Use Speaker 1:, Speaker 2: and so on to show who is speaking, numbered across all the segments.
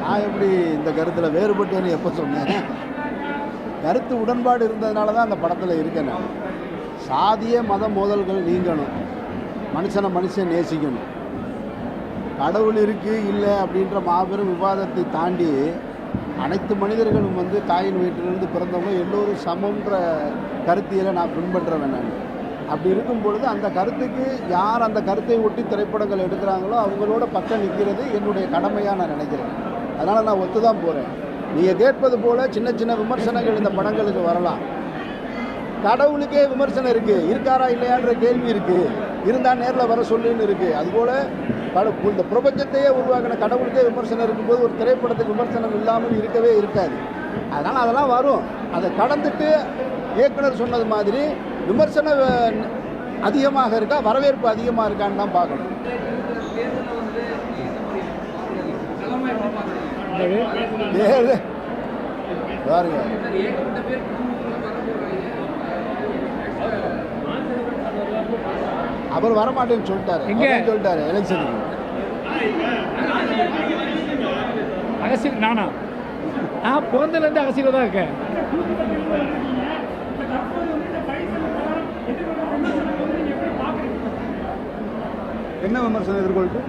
Speaker 1: நான் எப்படி இந்த கருத்தில் வேறுபட்டேன்னு எப்போ சொன்னேன்? கருத்து உடன்பாடு இருந்ததுனால தான் அந்த படத்தில் இருக்கேன் நான். சாதிய மத மோதல்கள் நீங்கணும். மனுஷனை மனுஷன் நேசிக்கணும். கடவுள் இருக்குது இல்லை அப்படின்ற மாபெரும் விவாதத்தை தாண்டி அனைத்து மனிதர்களும் வந்து தாயின் வீட்டிலிருந்து பிறந்தவங்க எல்லோரும் சமன்ற கருத்தியில் நான் பின்பற்றுறேன் நான். அப்படி இருக்கும் பொழுது அந்த கருத்துக்கு யார் அந்த கருத்தை ஒட்டி திரைப்படங்கள் எடுக்கிறாங்களோ அவங்களோட பக்கம் நிற்கிறது என்னுடைய கடமையாக நான் நினைக்கிறேன். அதனால் நான் ஒத்து தான் போகிறேன் நீங்கள் கேட்பது போல் சின்ன சின்ன விமர்சனங்கள் இந்த படங்களுக்கு வரலாம். கடவுளுக்கே விமர்சனம் இருக்குது இருக்காரா இல்லையான்ற கேள்வி இருக்குது இருந்தால் நேரில் வர சொல்லுன்னு இருக்குது அதுபோல் இந்த பிரபஞ்சத்தையே உருவாக்கின கடவுளுக்கே விமர்சனம் இருக்கும்போது ஒரு திரைப்படத்துக்கு விமர்சனம் இல்லாமல் இருக்கவே இருக்காது. அதனால் அதெல்லாம் வரும். அதை கடந்துட்டு இயக்குனர் சொன்னது மாதிரி விமர்சனம் அதிகமாக இருக்கா? வரவேற்பு அதிகமாக இருக்கான்னு தான் பார்க்கணும். பாருங்க. அவர் வரமாட்டேன்னு சொல்லிட்டாரு. சொல்லிட்டாரு எலெக்ஷனுக்கு.
Speaker 2: அரசியல் நானா? நான் பிறந்ததுலேருந்து அரசியலில் தான் இருக்கேன்.
Speaker 1: என்ன விமர்சனம் எதிர்கொள்ட்டு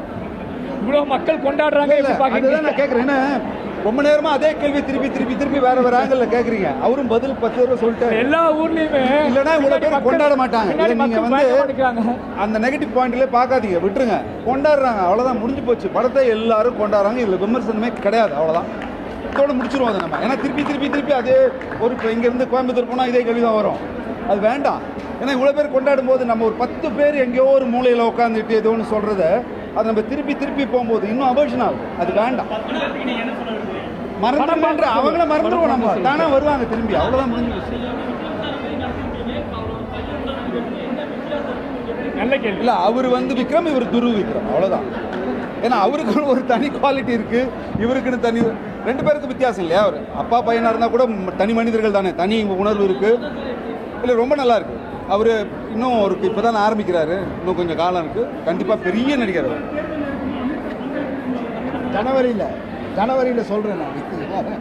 Speaker 2: இவ்வளோ மக்கள் கொண்டாடுறாங்க
Speaker 3: அதுதான் நான் கேட்குறேன் என்ன? ரொம்ப நேரமா அதே கேள்வி திருப்பி திருப்பி திருப்பி வேற வேற ஆங்கிள் கேக்குறீங்க. அவரும் பதில் பத்து தடவை சொல்லிட்டாரு.
Speaker 2: எல்லா ஊர்லயுமே
Speaker 3: இல்லைன்னா இவ்வளவு பேர் கொண்டாட மாட்டாங்க. நீங்க வந்து-. அந்த நெகட்டிவ் பாயிண்ட்ல பார்க்காதீங்க விட்டுருங்க. கொண்டாடுறாங்க. அவ்வளவுதான். முடிஞ்சு போச்சு. படத்தை எல்லாரும் கொண்டாடுறாங்க. இதுல விமர்சனமே கிடையாது. அவ்வளவுதான். இதோட முடிச்சிருவோம் அதை நம்ம. ஏன்னா திருப்பி திருப்பி திருப்பி அதே ஒரு இப்போ இங்கேருந்து கோயம்புத்தூர் போனால் இதே கேள்வி தான் வரும். அது வேண்டாம். ஏன்னா இவ்வளோ பேர் கொண்டாடும் போது நம்ம ஒரு பத்து பேர் எங்கேயோ ஒரு மூலையில் உட்காந்துட்டு ஏதோ ஒன்று சொல்கிறத அது நம்ம திருப்பி திருப்பி போகும்போது இன்னும் அபர்ஷன் ஆகும். அது வேண்டாம். மறந்துடுன்ற அவங்கள மறந்துடுவோம் நம்ம. தானே வருவாங்க திரும்பி. அவ்வளோதான் முடிஞ்சு போச்சு
Speaker 2: நல்ல கேள்வி.
Speaker 3: இல்ல அவர் வந்து விக்ரம் இவர் துரு விக்ரம். அவ்வளவுதான். ஏன்னா அவருக்கு ஒரு தனி குவாலிட்டி இருக்கு. இவருக்குன்னு தனி ரெண்டு பேருக்கு வித்தியாசம் இல்லையா? அவர் அப்பா பையனாக இருந்தால் கூட தனி மனிதர்கள் தானே. தனி உணர்வு இருக்குது இல்லை ரொம்ப நல்லா இருக்குது அவர் இன்னும் அவருக்கு இப்பதான் ஆரம்பிக்கிறாரு. இன்னும் கொஞ்சம் காலம் இருக்குது கண்டிப்பாக பெரிய நடிகர் அவர்.
Speaker 1: ஜனவரியில் ஜனவரியில் சொல்கிறேன் நான்.